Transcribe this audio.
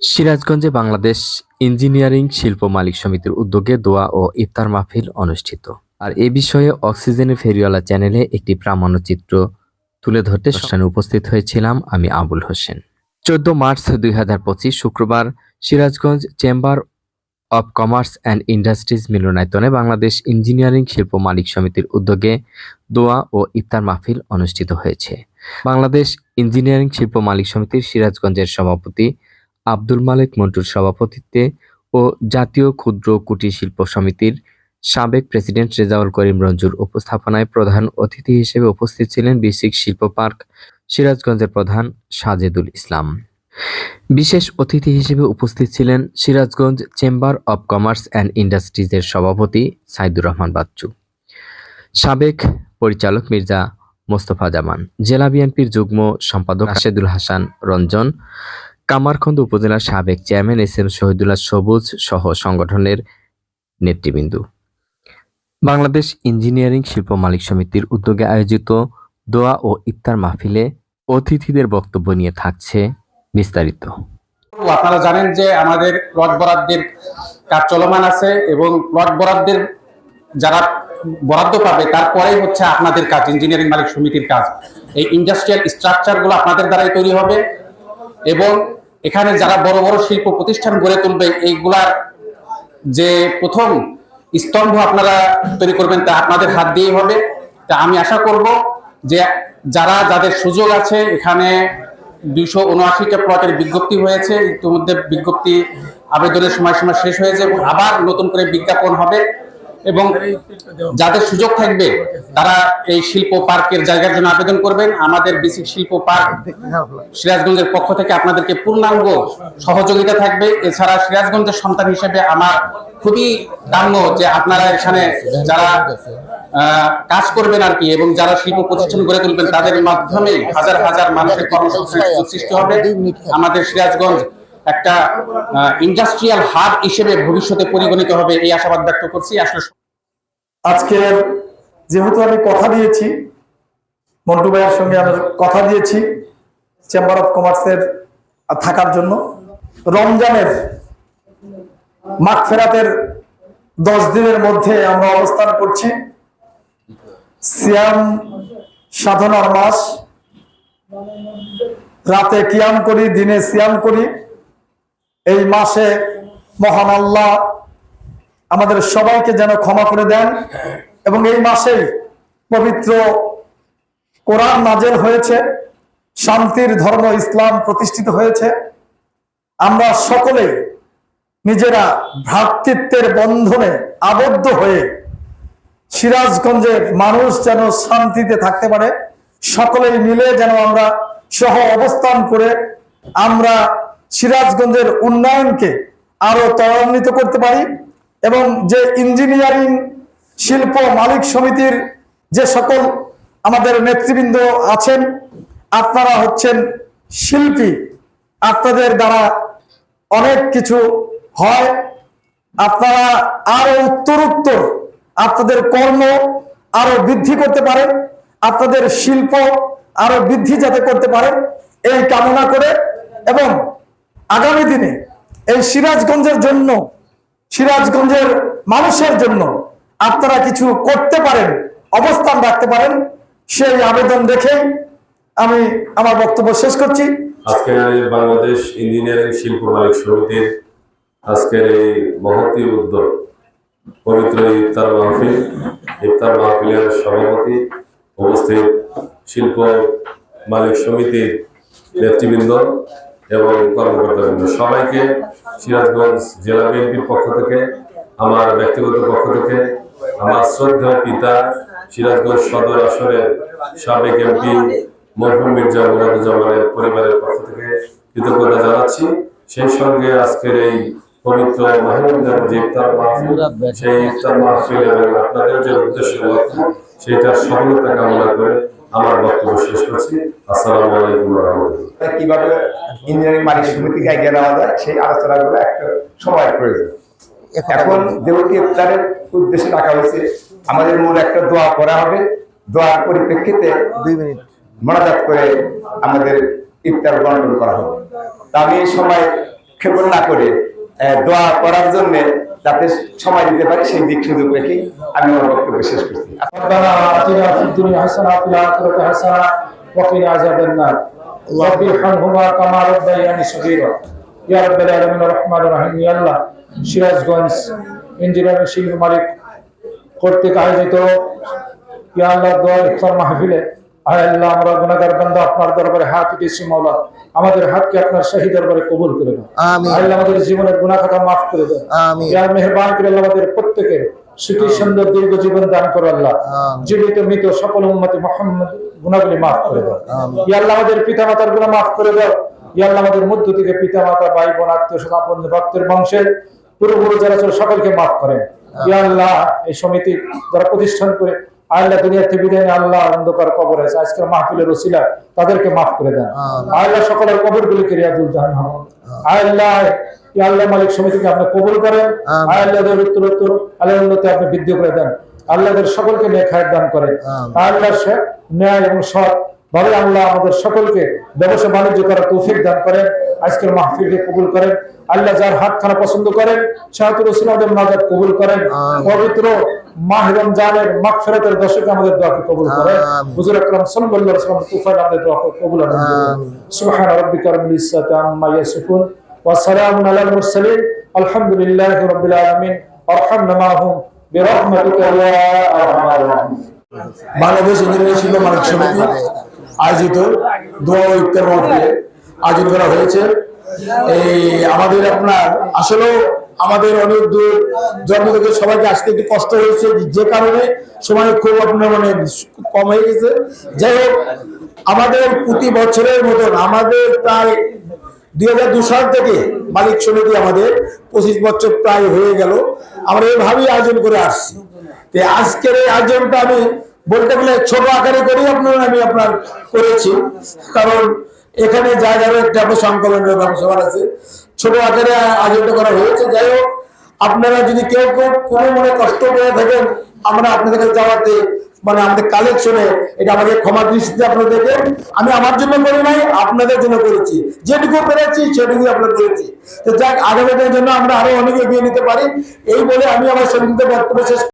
সিরাজগঞ্জে বাংলাদেশ ইঞ্জিনিয়ারিং শিল্প মালিক সমিতির উদ্যোগে দোয়া ও ইফতার মাহফিল অনুষ্ঠিত। আর এ বিষয়ে অক্সিজেনের ফেরিওয়ালা চ্যানেলে একটি প্রামাণ্যচিত্র তুলে ধরতে অনুষ্ঠানে উপস্থিত হয়েছিলাম আমি আবুল হোসেন। চোদ্দ মার্চ দুই হাজার পঁচিশ শুক্রবার Sirajganj chamber of commerce and industries মিলনায়তনে বাংলাদেশ ইঞ্জিনিয়ারিং শিল্প মালিক সমিতির উদ্যোগে দোয়া ও ইফতার মাহফিল অনুষ্ঠিত হয়েছে। বাংলাদেশ ইঞ্জিনিয়ারিং শিল্প মালিক সমিতির সিরাজগঞ্জের সভাপতি আব্দুল মালেক মন্টুর সভাপতিত্বে ও জাতীয় ক্ষুদ্র কুটির শিল্প সমিতির সাবেক প্রেসিডেন্ট রেজাউল করিম রঞ্জুর উপস্থাপনায় প্রধান অতিথি হিসেবে উপস্থিত ছিলেন বিসিক শিল্প পার্ক সিরাজগঞ্জের প্রধান সাজেদুল ইসলাম। বিশেষ অতিথি হিসেবে উপস্থিত ছিলেন Sirajganj chamber of commerce and ইন্ডাস্ট্রিজের সভাপতি সাইদুর রহমান বাচ্চু। সাবেক পরিচালক মির্জা মোস্তফা জামান। জেলা বিএনপির যুগ্ম সম্পাদক রাশেদুল হাসান রঞ্জন। কামারখন্দ উপজেলার সাবেক চেয়ারম্যান এস এম শহীদুল্লাহ সবুজ সহ সংগঠনের নেতৃবৃন্দ। বাংলাদেশ ইঞ্জিনিয়ারিং শিল্প মালিক সমিতির উদ্যোগে আয়োজিত দোয়া ও ইফতার মাহফিলে অতিথিদের বক্তব্য নিয়ে থাকছে বিস্তারিত। আপনারা জানেন যে আমাদের প্লট বরাদ্দের কাজ চলমান আছে এবং প্লট বরাদ্দের যারা বরাদ্দ পাবে, তারপরেই হচ্ছে আপনাদের কাজ, ইঞ্জিনিয়ারিং মালিক সমিতির কাজ। এই ইন্ডাস্ট্রিয়াল স্ট্রাকচারগুলো আপনাদের দ্বারাই তৈরি হবে এবং এখানে যারা বড় বড় শিল্প প্রতিষ্ঠান গড়ে তুলবে, এইগুলার যে প্রথম স্তম্ভ আপনারা তৈরি করবেন তা আপনাদের হাত দিয়েই হবে। তা আমি আশা করব যে যারা, যাদের সুযোগ আছে, এখানে দুইশো উনআশিটা প্লটের বিজ্ঞপ্তি হয়েছে। ইতিমধ্যে বিজ্ঞপ্তি আবেদনের সময়সীমা শেষ হয়েছে এবং আবার নতুন করে বিজ্ঞাপন হবে। এবং যাদের সুযোগ থাকবে, তারা এই শিল্প পার্কের জায়গার জন্য আবেদন করবেন। আমাদের বেসিক শিল্প পার্ক সিরাজগঞ্জের পক্ষ থেকে আপনাদেরকে পূর্ণাঙ্গ সহযোগিতা থাকবে। এছাড়া সিরাজগঞ্জের সন্তান হিসেবে আমার খুবই কাম্য যে আপনারা এখানে যারা কাজ করবেন আর কি, এবং যারা শিল্প প্রতিষ্ঠান গড়ে তুলবেন, তাদের মাধ্যমে হাজার হাজার মানুষের কর্মসংস্থান সৃষ্টি হবে। আমাদের সিরাজগঞ্জ একটা ইন্ডাস্ট্রিয়াল হাব হিসেবে ভবিষ্যতে পরিগণিত হবে, এই আশাবাদ ব্যক্ত করছি। আসলে আজকের যেহেতু আমি কথা দিয়েছি, মন্টু ভাইয়ের সঙ্গে আমি কথা দিয়েছি চেম্বার অফ কমার্সের থাকার জন্য, রমজানের মাঠ ফেরাতের দশ দিনের মধ্যে আমরা অবস্থান করছি। সিয়াম সাধনার মাস, রাতে কিয়াম করি, দিনে সিয়াম করি। এই মাসে মহান আল্লাহ আমাদের সবাইকে যেন ক্ষমা করে দেন এবং এই মাসে পবিত্র কোরআন নাজেল হয়েছে, শান্তির ধর্ম ইসলাম প্রতিষ্ঠিত হয়েছে। আমরা সকলে নিজেরা ভ্রাতৃত্বের বন্ধনে আবদ্ধ হয়ে সিরাজগঞ্জের মানুষ যেন শান্তিতে থাকতে পারে। সকলেই মিলে যেন আমরা সহ অবস্থান করে আমরা সিরাজগঞ্জের উন্নয়নকে আরও ত্বরান্বিত করতে পারি এবং যে ইঞ্জিনিয়ারিং শিল্প মালিক সমিতির যে সকল আমাদের নেতৃবৃন্দ আছেন, আপনারা হচ্ছেন শিল্পী। আপনাদের দ্বারা অনেক কিছু হয়। আপনারা আরও উত্তরোত্তর আপনাদের কর্ম আরও বৃদ্ধি করতে পারেন আপনাদের শিল্প আরও বৃদ্ধি যাতে করতে পারেন এই কামনা করে এবং আগামী দিনে এই সিরাজগঞ্জের জন্য, সিরাজগঞ্জের মানুষের জন্য আপনারা কিছু করতে পারেন, অবস্থান রাখতে পারেন, সেই আবেদন রেখেই আমি আমার বক্তব্য শেষ করছি। আজকের এই বাংলাদেশ ইঞ্জিনিয়ারিং শিল্প মালিক সমিতির আজকের এই মহতী উদ্যোগ, পবিত্র ইফতার মাহফিল, ইফতার মাহফিলের সভাপতি উপস্থিত শিল্প মালিক সমিতির নেতৃবৃন্দ এবং কর্মকর্তাবৃন্দ সবাইকে সিরাজগঞ্জ জেলা বিএনপির পক্ষ থেকে, আমার ব্যক্তিগত পক্ষ থেকে, আমার শ্রদ্ধা পিতা সিরাজগঞ্জ সদর আসরের সাবেক এমপি মরহুম মির্জা মুরাদুজ্জামানের পরিবারের পক্ষ থেকে কৃতজ্ঞতা জানাচ্ছি। সেই সঙ্গে আজকের এই পবিত্র মাহিরুদ্দার যে সেই ইফতার মাহফিল এবং আপনাদের যে উদ্দেশ্য সেইটার সফলতা কামনা করে আমার বক্তব্য শেষ করছি। আসসালামু আলাইকুম রহমতুল্লাহ। কীভাবে ইঞ্জিনিয়ারিং মালিক সমিতিকে এগিয়ে নেওয়া যায় সেই আলোচনাগুলো একটা সময় প্রয়োজন। এখন যেহেতু ইফতারের উদ্দেশ্যে রাখা হয়েছে আমাদের মূল একটা দোয়া করা হবে। দোয়ার পরিপ্রেক্ষিতে দুই মিনিট। মোনাজাত করে আমাদের ইফতার বন্টন করা হবে। তা আমি এই সময় ক্ষেপণ না করে আহ, দোয়া করার জন্য যাতে সময় দিতে পারি সেই দিক শুধু রেখে আমি আমার বক্তব্য শেষ করছি। ইঞ্জিনিয়ারিং শিল্প মালিক কর্তৃক আয়োজিত মাহফিলে আয় আল্লাহ আমরা গুনাহগার বান্দা আপনার দরবারে হাত উঠেছি মাওলা। আমাদের হাতকে আপনার শাহী দরবারে কবুল করে দাও। আল্লাহ আমাদের জীবনের খাতা মাফ করে করে আমাদের প্রত্যেকের সুখী সুন্দর দীর্ঘ জীবন দান করো আল্লাহ। জীবিত মৃত সকল মোহাম্মদ গুনাহগুলি মাফ করে দাও। ইয়া আল্লাহ আমাদের পিতা মাতার গুনাহ মাফ করে দাও। ইয়া আল্লাহ আমাদের মধ্য থেকে পিতা মাতা ভাই বোন আত্মীয় স্বজন ভক্তের বংশের পূর্বপুরুষ যারা সকলকে মাফ করেন। ইয়া আল্লাহ এই সমিতি যারা প্রতিষ্ঠান করে আল্লাহ দুনিয়ার নিয়ে আল্লাহ অন্ধকার কবর আছে আজকের মাহফিলের তাদেরকে মাফ করে দেন। আল্লাহ সকলের কবর গুলি জাহান্নাম আল্লাহ আল্লাহ মালিক সমিতিকে আপনি কবুল করেন। আল্লাহ উত্তর উত্তর আল্লাহ উন্নতি আপনি বৃদ্ধি করে দেন। আল্লাহদের সকলকে হায়াত দান করেন। আল্লাহ ন্যায় এবং সৎ ভাবে আল্লাহ আমাদের সকলকে ব্যবসা বাণিজ্য করার তৌফিক দান করেন। আজকের মাহফিলকে কবুল করেন। আল্লাহ যার হাত খানা পছন্দ করেন শাহাতুল ইসলামের নাজাত কবুল করেন। পবিত্র মাহ রমজানের মাগফিরাতের দশকে আমাদের দোয়াকে কবুল করেন। হুজুর আকরাম সাল্লাল্লাহু আলাইহি ওয়াসাল্লাম তুফাইল আমাদের দোয়াকে কবুল করুন। সুবহান রাব্বিকা রাব্বিল ইজ্জাতি আম্মা ইয়াসিফুন ওয়া সালামুন আলাল মুরসালিন। আলহামদুলিল্লাহি রাব্বিল আলামিন। আরহামনা মাহুম বিরহমাতিকা ইয়া আরহামার রাহিমিন বাংলাদেশ ইঞ্জিনিয়ারিং শিল্প মালিক সমিতি আয়োজিত দোয়া ইফতার মাহফিলে আয়োজন করা হয়েছে। এই আমাদের আপনার আসলেও আমাদের অনেক দূর জন্ম থেকে সবাইকে আসতে একটু কষ্ট হয়েছে। যে কারণে সময় খুব আপনার মানে কম হয়ে গেছে। যাই হোক, আমাদের প্রতি বছরের মতন আমাদের প্রায় দুই হাজার দু সাল থেকে মালিক সমিতি আমাদের পঁচিশ বছর প্রায় হয়ে গেল। আমরা এইভাবেই আয়োজন করে আসছি। তো আজকের এই আয়োজনটা আমি বলতে গেলে ছোট আকারে করেই আপনার আমি আপনার করেছি। কারণ এখানে জায়গারও একটা সংকলনের ব্যবসা আছে। ছোট আকারে আয়োজনটা করা হয়েছে। যাই হোক, আপনারা যদি কেউ কোনো মনে কষ্ট করে থাকেন, আমরা আপনাদের কাছে যাওয়াতে মানে আমাদের কালেকশনে, এটা আমাদের ক্ষমা দৃষ্টিতে আপনাদেরকে আমি আমার জন্য করি নাই, আপনাদের জন্য করেছি। যেটুকু পেরেছি সেটুকু আপনার করেছি। তো যাক আগামী জন্য আমরা আরও অনেক এগিয়ে নিতে পারি। এই বলে আমি আমার সংক্ষিপ্ত বক্তব্য শেষ